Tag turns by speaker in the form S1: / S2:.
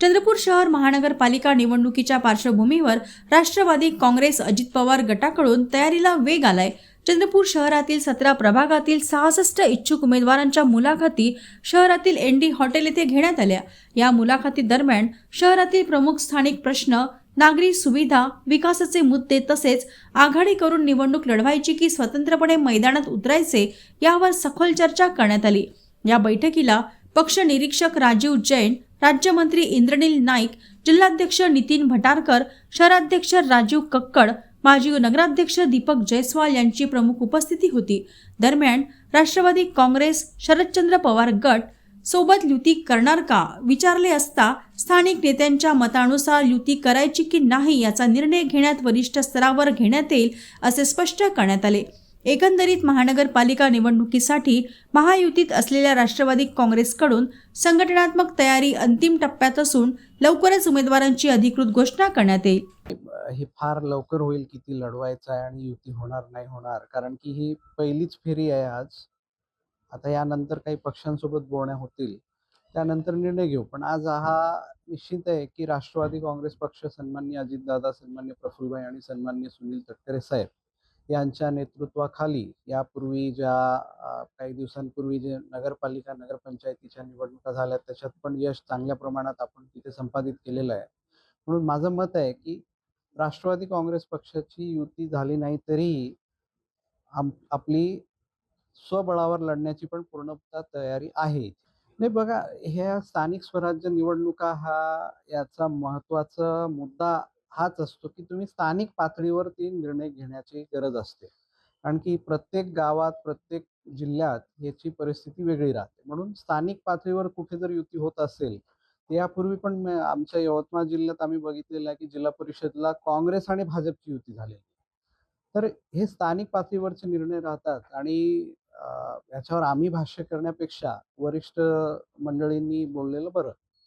S1: चंद्रपूर शहर महानगरपालिका निवडणुकीच्या पार्श्वभूमीवर राष्ट्रवादी काँग्रेस अजित पवार गटाकडून तयारीला वेग आलाय. चंद्रपूर शहरातील सतरा प्रभागातील सहासष्ट इच्छुक उमेदवारांच्या मुलाखती शहरातील एनडी हॉटेल येथे घेण्यात आल्या. या मुलाखती दरम्यान शहरातील प्रमुख स्थानिक प्रश्न नागरी सुविधा विकासाचे मुद्दे तसेच आघाडी करून निवडणूक लढवायची की स्वतंत्रपणे मैदानात उतरायचे यावर सखोल चर्चा करण्यात आली. या बैठकीला पक्ष निरीक्षक राजीव जैन राज्यमंत्री इंद्रनील नाईक जिल्हाध्यक्ष नितीन भटारकर शहराध्यक्ष राजीव कक्कड माजी नगराध्यक्ष दीपक जयस्वाल यांची प्रमुख उपस्थिती होती. दरम्यान राष्ट्रवादी काँग्रेस शरदचंद्र पवार गट सोबत युती करणार का विचारले असता स्थानिक नेत्यांच्या मतानुसार युती करायची की नाही याचा निर्णय घेण्यात वरिष्ठ स्तरावर घेण्यात येईल असे स्पष्ट करण्यात आले. एकंदरीत महानगरपालिका निवडणुकीसाठी महायुतीत असलेल्या राष्ट्रवादी काँग्रेसकडून संघटनात्मक तयारी अंतिम टप्प्यात असून लवकरच उमेदवारांची अधिकृत घोषणा करण्यात येईल.
S2: हे फार लवकर होईल किती लढवायचं आहे आणि युती होणार नाही होणार. कारण की ही पहिलीच फेरी आहे आज. आता यानंतर काही पक्षांसोबत बोलण्या होतील. त्यानंतर निर्णय घेऊ. पण आज हा निश्चित आहे की राष्ट्रवादी काँग्रेस पक्ष सन्मान्य अजितदादा सन्मान्य प्रफुल्लभाई आणि सन्मान्य सुनील तटकरे साहेब यांच्या नेतृत्वाखाली यापूर्वी ज्या काही दिवसांपूर्वी जे नगरपालिका नगरपंचायतीच्या निवडणुका झाल्या त्याच्यात पण यश चांगल्या प्रमाणात आपण तिथे संपादित केलेलं आहे. म्हणून माझं मत आहे की राष्ट्रवादी काँग्रेस पक्षाची युती झाली नाही तरीही आपली स्वबळावर लढण्याची पण पूर्णतः तयारी आहे. नाही बघा ह्या स्थानिक स्वराज्य निवडणुका हा याचा महत्त्वाचा मुद्दा हाच असतो की तुम्ही स्थानिक पातळीवरती निर्णय घेण्याची गरज असते. कारण की प्रत्येक गावात प्रत्येक जिल्ह्यात याची परिस्थिती वेगळी राहते. म्हणून स्थानिक पातळीवर कुठे जर युती होत असेल तर यापूर्वी पण आमच्या यवतमाळ जिल्ह्यात आम्ही बघितलेलं आहे की जिल्हा परिषदला काँग्रेस आणि भाजपची युती झालेली आहे. तर हे स्थानिक पातळीवरचे निर्णय राहतात आणि याच्यावर आम्ही भाष्य करण्यापेक्षा वरिष्ठ मंडळींनी बोललेलं बरं.